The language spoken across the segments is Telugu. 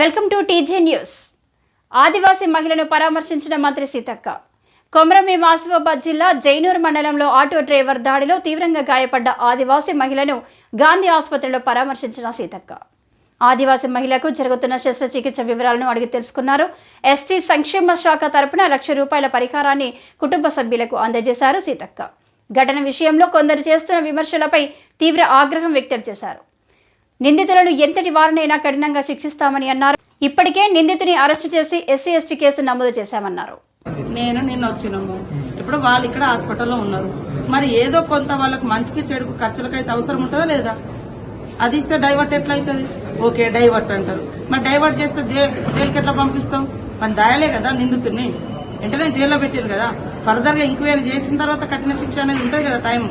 Welcome to TG news. ఆదివాసీ మహిళను పరామర్శించిన మంత్రి సీతక్క. కొమరమీం ఆసిఫాబాద్ జిల్లా జైనూర్ మండలంలో ఆటో డ్రైవర్ దాడిలో తీవ్రంగా గాయపడ్డ ఆదివాసీ మహిళను గాంధీ ఆసుపత్రిలో పరామర్శించిన సీతక్క. ఆదివాసీ మహిళకు జరుగుతున్న శస్త్రచికిత్స వివరాలను అడిగి తెలుసుకున్నారు. ఎస్టీ సంక్షేమ శాఖ తరపున లక్ష రూపాయల పరిహారాన్ని కుటుంబ సభ్యులకు అందజేశారు సీతక్క. ఘటన విషయంలో కొందరు చేస్తున్న విమర్శలపై తీవ్ర ఆగ్రహం వ్యక్తం చేశారు. నిందితులను ఎంతటి వారినైనా కఠినంగా శిక్షిస్తామని అన్నారు. ఇప్పటికే నిందితుని అరెస్టు చేసి ఎస్సీ ఎస్టీ కేసు నమోదు చేశామన్నారు. నేను నిన్న వచ్చినాము. ఇప్పుడు వాళ్ళు ఇక్కడ హాస్పిటల్లో ఉన్నారు. మరి ఏదో కొంత వాళ్ళకి మంచికి చెడుకు ఖర్చులకైతే అవసరం ఉంటుందా లేదా? అది ఇస్తే డైవర్ట్ ఎట్లయితుంది? అవుతుంది ఓకే డైవర్ట్ అంటారు. మరి డైవర్ట్ చేస్తే జైలు జైలుకి ఎట్లా పంపిస్తాం? మన దాయలే కదా నిందితుడిని వెంటనే జైల్లో పెట్టారు కదా. ఫర్దర్గా ఎంక్వైరీ చేసిన తర్వాత కఠిన శిక్ష అనేది ఉంటుంది కదా టైం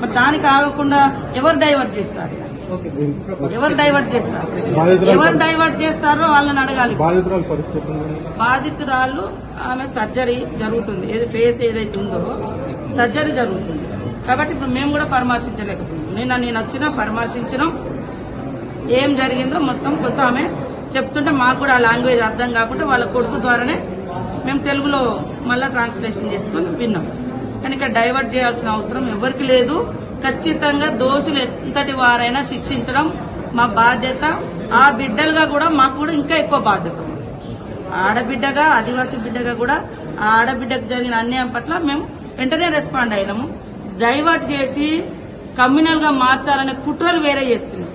మరి దానికి ఆగకుండా ఎవరు డైవర్ట్ చేస్తారు? ఎవరు డైవర్ట్ చేస్తారు? ఎవరు డైవర్ట్ చేస్తారో వాళ్ళని అడగాలి. బాధితురాలు ఆమె సర్జరీ జరుగుతుంది. ఏది ఫేస్ ఏదైతే ఉందో సర్జరీ జరుగుతుంది. కాబట్టి ఇప్పుడు మేము కూడా పరామర్శించలేకపోతున్నాం. నిన్న నేను వచ్చిన పరామర్శించడం ఏం జరిగిందో మొత్తం కొంత ఆమె చెప్తుంటే మాకు కూడా ఆ లాంగ్వేజ్ అర్థం కాకుండా వాళ్ళ కొడుకు ద్వారానే మేము తెలుగులో మళ్ళీ ట్రాన్స్లేషన్ చేసుకొని విన్నాం. కానీ ఇక్కడ డైవర్ట్ చేయాల్సిన అవసరం ఎవరికి లేదు. ఖచ్చితంగా దోషులు ఎంతటి వారైనా శిక్షించడం మా బాధ్యత. ఆ బిడ్డలుగా కూడా మాకు కూడా ఇంకా ఎక్కువ బాధ్యత ఆడబిడ్డగా ఆదివాసీ బిడ్డగా కూడా ఆ ఆడబిడ్డకు జరిగిన అన్యాయం పట్ల మేము వెంటనే రెస్పాండ్ అయినాము. డైవర్ట్ చేసి కమ్యూనల్గా మార్చాలనే కుట్రలు వేరే చేస్తున్నారు.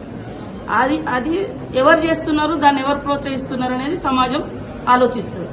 అది అది ఎవరు చేస్తున్నారు దాన్ని ఎవరు ప్రోత్సహిస్తున్నారు అనేది సమాజం ఆలోచిస్తుంది.